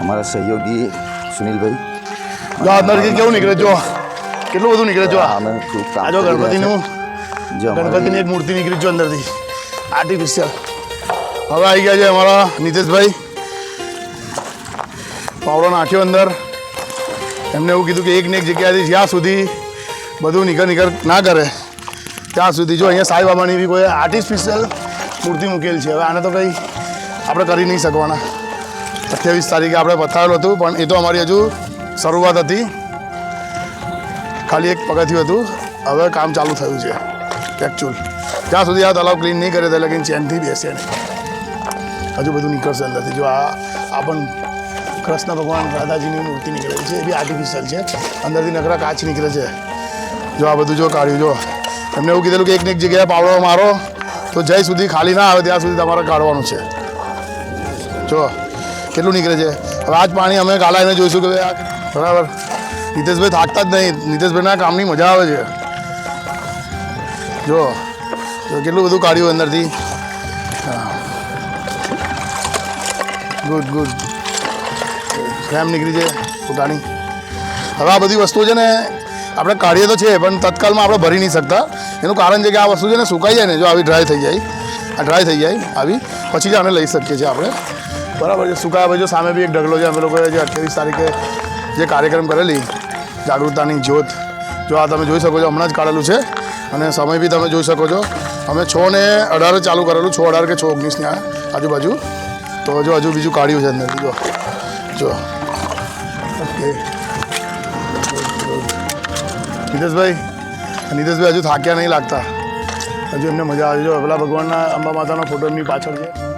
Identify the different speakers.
Speaker 1: અમારા સહયોગી સુનિલભાઈ.
Speaker 2: જો અંદરથી કેવું નીકળે જો કેટલું બધું નીકળે જો
Speaker 1: અમે ખૂબ કામ
Speaker 2: આ જો ગણપતિનું
Speaker 1: જો જે
Speaker 2: ગણપતિની એક મૂર્તિ નીકળી જો અંદરથી. આર્ટિફિશિયલ હવે આવી ગયા છે અમારા નીતેશભાઈ. પાવડો નાખ્યો અંદર. એમને એવું કીધું કે એક ને એક જગ્યાએથી જ્યાં સુધી બધું નિકર નિકર ના કરે ત્યાં સુધી જો અહીંયા સાંઈ બાબાની બી કોઈ આર્ટિફિશિયલ મૂર્તિ મૂકેલી છે. હવે આને તો કંઈ આપણે કરી નહીં શકવાના. અઠ્યાવીસ તારીખે આપણે પતાવેલું હતું, પણ એ તો અમારી હજુ શરૂઆત હતી. ખાલી એક પગથિયું હતું. હવે કામ ચાલુ થયું છે એકચ્યુઅલ જ્યાં સુધી આ તલાવ ક્લીન નહીં કરે ત્યાં લગીને ચેનથી બેસે નહીં. હજુ બધું નીકળશે અંદરથી. જો આ આ પણ કૃષ્ણ ભગવાન રાધાજીની મૂર્તિ નીકળેલી છે, એ બી આર્ટિફિશિયલ છે. અંદરથી નકરા કાચ નીકળે છે. જો આ બધું જો કાઢ્યું, જો. એમને એવું કીધેલું કે એક ને એક જગ્યાએ પાવડો મારો, તો જય સુધી ખાલી ના આવે ત્યાં સુધી તમારે કાઢવાનું છે. જો. કેટલું નીકળે છે? હવે આજ પાણી અમે ગાલાઈને જોઈશું કે આ બરાબર. નીતેશભાઈ થાકતા જ નહીં. નીતેશભાઈના કામની મજા આવે છે. જો કેટલું બધું કાઢ્યું અંદરથી. Good good. ફ્રેમ નીકળી છે પોતાની હવે આ બધી વસ્તુઓ છે ને આપણે કાઢીએ તો છે, પણ તત્કાલમાં આપણે ભરી નહીં શકતા. એનું કારણ છે કે આ વસ્તુ છે ને સુકાઈ જાય ને, જો આવી ડ્રાય થઈ જાય. આ ડ્રાય થઈ જાય, આવી. પછી જ આને લઈ શકીએ છીએ આપણે. બરાબર છે સુકાયા જો સામે બી એક ઢગલો છે, અમે લોકોએ જે અઠ્યાવીસ તારીખે જે કાર્યક્રમ કરેલી, જાગૃતતાની જ્યોત. જો આ તમે જોઈ શકો છો, હમણાં જ કાઢેલું છે, અને સમય બી તમે જોઈ શકો છો. અમે છ ને અઢારે ચાલુ કરેલું, છ અઢાર કે છ ઓગણીસની આજુબાજુ. તો જો હજુ બીજું કાઢ્યું છે અંદરથી જો. જો. ઓકે. નીતેશભાઈ નીતેશભાઈ હજુ થાક્યા નહીં લાગતા. હજુ એમને મજા આવે. જો પેલા ભગવાનના અંબા માતાનો ફોટો એમની પાછળ છે.